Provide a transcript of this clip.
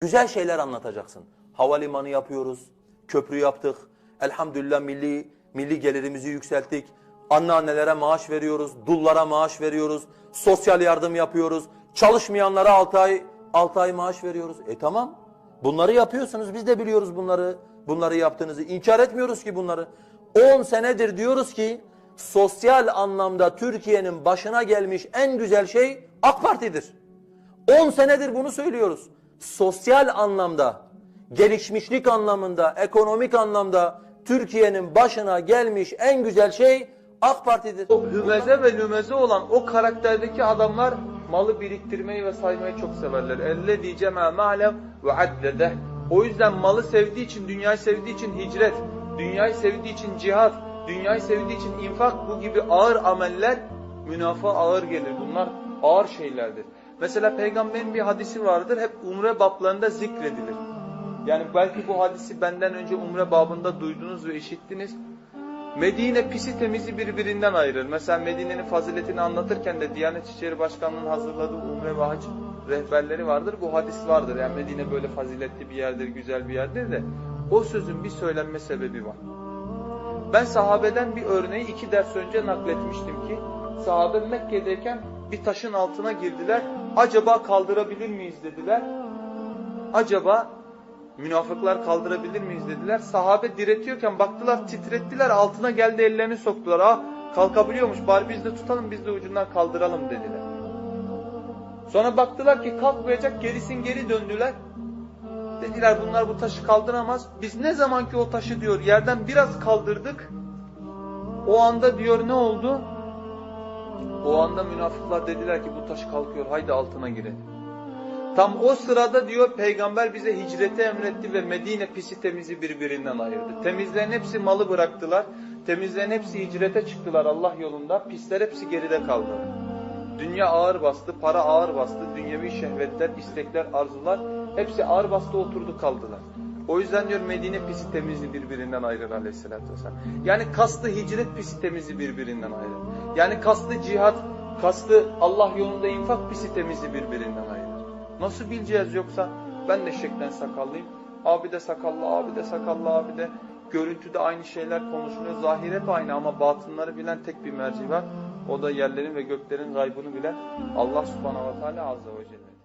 Güzel şeyler anlatacaksın. Havalimanı yapıyoruz, köprü yaptık. Elhamdülillah milli milli gelirimizi yükselttik. Anneannelere maaş veriyoruz, dullara maaş veriyoruz, sosyal yardım yapıyoruz. Çalışmayanlara 6 ay 6 ay maaş veriyoruz. E tamam. Bunları yapıyorsunuz. Biz de biliyoruz bunları. Bunları yaptığınızı. İnkar etmiyoruz ki bunları. 10 senedir diyoruz ki sosyal anlamda Türkiye'nin başına gelmiş en güzel şey AK Parti'dir. 10 senedir bunu söylüyoruz. Sosyal anlamda, gelişmişlik anlamında, ekonomik anlamda Türkiye'nin başına gelmiş en güzel şey AK Parti'dir. O hümeze ve lümeze olan o karakterdeki adamlar malı biriktirmeyi ve saymayı çok severler. Elle diyeceğim ha ma'lem ve addede. O yüzden malı sevdiği için, dünyayı sevdiği için hicret, dünyayı sevdiği için cihat, dünyayı sevdiği için infak bu gibi ağır ameller münafığa ağır gelir. Bunlar ağır şeylerdir. Mesela peygamberin bir hadisi vardır hep umre bablarında zikredilir. Yani belki bu hadisi benden önce umre babında duydunuz ve işittiniz. Medine pisi temizi birbirinden ayırır. Mesela Medine'nin faziletini anlatırken de Diyanet İşleri Başkanlığı'nın hazırladığı umre ve hac rehberleri vardır. Bu hadis vardır. Yani Medine böyle faziletli bir yerdir, güzel bir yerdir de o sözün bir söylenme sebebi var. Ben sahabeden bir örneği iki ders önce nakletmiştim ki sahabe Mekke'deyken bir taşın altına girdiler. Acaba kaldırabilir miyiz dediler. Acaba münafıklar kaldırabilir miyiz dediler. Sahabe diretiyorken baktılar titrettiler altına geldi ellerini soktular. Ah kalkabiliyormuş bari biz de tutalım biz de ucundan kaldıralım dediler. Sonra baktılar ki kalkmayacak gerisin geri döndüler. Dediler bunlar bu taşı kaldıramaz. Biz ne zaman ki o taşı diyor yerden biraz kaldırdık. O anda diyor ne oldu? O anda münafıklar dediler ki bu taş kalkıyor haydi altına girelim. Tam o sırada diyor peygamber bize hicreti emretti ve Medine pisi temizi birbirinden ayırdı. Temizlerin hepsi malı bıraktılar. Temizlerin hepsi hicrete çıktılar Allah yolunda. Pisler hepsi geride kaldı. Dünya ağır bastı, para ağır bastı, dünyevi şehvetler, istekler, arzular hepsi ağır bastı oturdu kaldılar. O yüzden diyor Medine pisi temizi birbirinden ayırır aleyhissalatü vesselam. Yani kastı hicret pisi temizi birbirinden ayırır. Yani kastı cihat, kastı Allah yolunda infak pisi temizi birbirinden ayırır. Nasıl bileceğiz yoksa ben de şeklen sakallıyım. Abi de sakallı, abi de sakallı, abi de görüntüde aynı şeyler konuşuluyor. Zahir hep aynı ama batınları bilen tek bir merci var. O da yerlerin ve göklerin gaybını bilen Allah subhanahu ve teala azze ve celle.